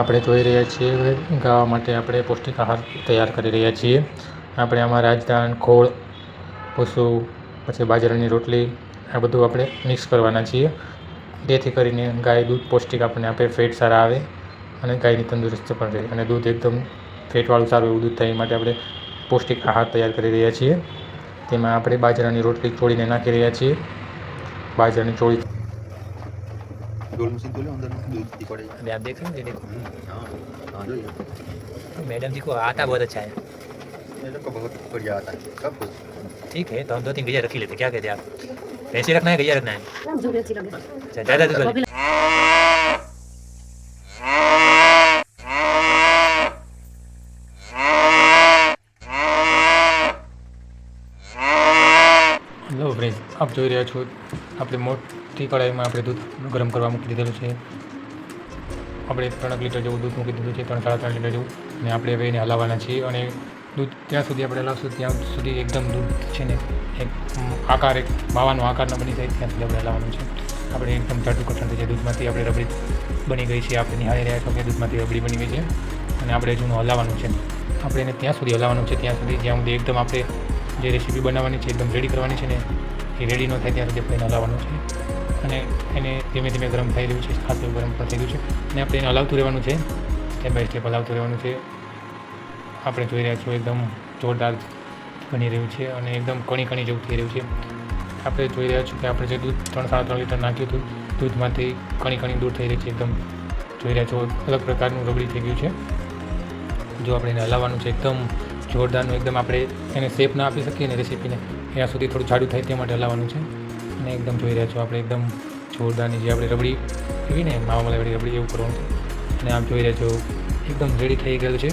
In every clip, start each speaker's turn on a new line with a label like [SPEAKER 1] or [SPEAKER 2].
[SPEAKER 1] આપણે જોઈ રહ્યા છીએ ગાવા માટે આપણે પૌષ્ટિક આહાર તૈયાર કરી રહ્યા છીએ. આપણે આમાં રાજદાન ખોળ ભૂસું પછી બાજરાની રોટલી, આ બધું આપણે મિક્સ કરવાના છીએ. જેથી કરીને ગાય દૂધ પૌષ્ટિક આપણને આપે, ફેટ સારા આવે અને ગાયની તંદુરસ્તી પણ રહે. અને દૂધ એકદમ ફેટવાળું સારું એવું દૂધ થાય માટે આપણે પૌષ્ટિક આહાર તૈયાર કરી રહ્યા છીએ. તેમાં આપણે બાજરાની રોટલી ચોળીને નાખી રહ્યા છીએ. બાજરાની ચોળી
[SPEAKER 2] गोल मशीन खोले अंदर दूध की पड़ेगी
[SPEAKER 3] अभी आप देख रहे हैं ये देखो
[SPEAKER 2] हाँ हाँ जो ये
[SPEAKER 3] मैडम जी को आता बहुत अच्छा है
[SPEAKER 2] मेरे को बहुत बढ़िया आता है सब कुछ
[SPEAKER 3] ठीक है तो हम दो तीन गैया रख ही लेते क्या कहते हैं आप ऐसे रखना है गैया रखना है
[SPEAKER 4] हम जो भी अच्छी लगे
[SPEAKER 3] अच्छा ज़्यादा दूध
[SPEAKER 1] ફ્રેન્ડ આપ જોઈ રહ્યા છો, આપણે મોટી કઢાઈમાં આપણે દૂધ ગરમ કરવા મૂકી દીધેલું છે. આપણે ત્રણેક લીટર જેવું દૂધ મૂકી દીધું છે, ત્રણ સાડા ત્રણ લીટર જેવું. અને આપણે હવે એને હલાવવાના છીએ અને દૂધ ત્યાં સુધી આપણે હલાવશું, ત્યાં સુધી એકદમ દૂધ છે ને એક આકાર, એક માવાનો આકાર ન બની જાય, ત્યાં સુધી આપણે હલાવવાનું છે. આપણે એકદમ જાડું કઠણ થઈ જાય દૂધમાંથી, આપણે રબડી બની ગઈ છે, આપણે નિહાળી રહ્યા છો કે દૂધમાંથી રબડી બની ગઈ છે. અને આપણે જૂનું હલાવવાનું છે. આપણે એને ત્યાં સુધી હલાવવાનું છે, ત્યાં સુધી જ્યાં સુધી એકદમ આપણે જે રેસીપી બનાવવાની છે, એકદમ રેડી કરવાની છે ને એ રેડી ન થાય ત્યાં સુધી આપણે એને હલાવવાનું છે. અને એને ધીમે ધીમે ગરમ થઈ રહ્યું છે ખાતું ગરમ પણ થઈ ગયું છે. અને આપણે એને હલાવતું રહેવાનું છે. સ્ટેપ બાય સ્ટેપ હલાવતું રહેવાનું છે. આપણે જોઈ રહ્યા છો એકદમ જોરદાર બની રહ્યું છે અને એકદમ કણી કણી જેવું થઈ રહ્યું છે. આપણે જોઈ રહ્યા છીએ કે આપણે જે દૂધ ત્રણ સાડા ત્રણ લીટર નાખ્યું હતું, દૂધમાંથી કણી કણી દૂર થઈ રહી છે, એકદમ જોઈ રહ્યા છો, અલગ પ્રકારનું રબડી થઈ ગયું છે. જો આપણે એને હલાવવાનું છે, એકદમ જોરદારનું, એકદમ આપણે એને શેપ ના આપી શકીએ ને રેસીપીને ત્યાં સુધી થોડું જાડું થાય તે માટે હલાવવાનું છે. અને એકદમ જોઈ રહ્યા છો આપણે એકદમ જોરદારની જે આપણે રબડી એવી ને માવા મલાઈવાળી રબડી એવું કરવાનું છે. અને આમ જોઈ રહ્યા છો, એકદમ રેડી થઈ ગયેલું છે.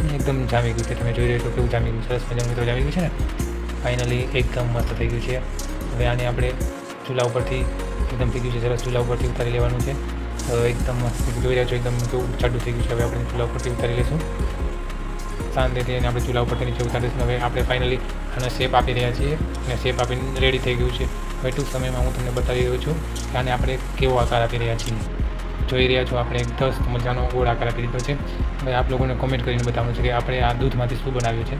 [SPEAKER 1] અને એકદમ જામી ગયું છે. તમે જોઈ રહ્યા છો કેવું જામી ગયું સરસ મજાનું મિત્રો જામી ગયું છે ને? ફાઇનલી એકદમ મસ્ત થઈ ગયું છે. હવે આને આપણે ચૂલા ઉપરથી એકદમ થઈ ગયું છે. સરસ ચૂલા ઉપરથી ઉતારી લેવાનું છે. એકદમ મસ્ત જોઈ રહ્યા છો, એકદમ કેવું જાડું થઈ ગયું છે. હવે આપણે ચૂલા ઉપરથી ઉતારી લઈશું. શાંતિથી એને આપણે ચૂલા ઉપરથી નીચે ઉતારીશું હવે આપણે ફાઇનલી આને શેપ આપી રહ્યા છીએ અને શેપ આપીને રેડી થઈ ગયું છે. હવે ટૂંક સમયમાં હું તમને બતાવી રહ્યો છું કે આને આપણે કેવો આકાર આપી રહ્યા છીએ. જોઈ રહ્યા છો આપણે એક દસ મજાનો ગોળ આકાર આપી દીધો છે. હવે આપ લોકોને કોમેન્ટ કરીને બતાવવાનું છે કે આપણે આ દૂધમાંથી શું બનાવ્યું છે.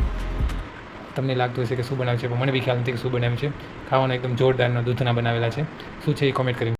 [SPEAKER 1] તમને લાગતું હશે કે શું બનાવ્યું છે, પણ મને બી ખ્યાલ નથી કે શું બનાવ્યું છે. ખાવાનો એકદમ જોરદારનો દૂધના બનાવેલા છે. શું છે એ કોમેન્ટ કરીને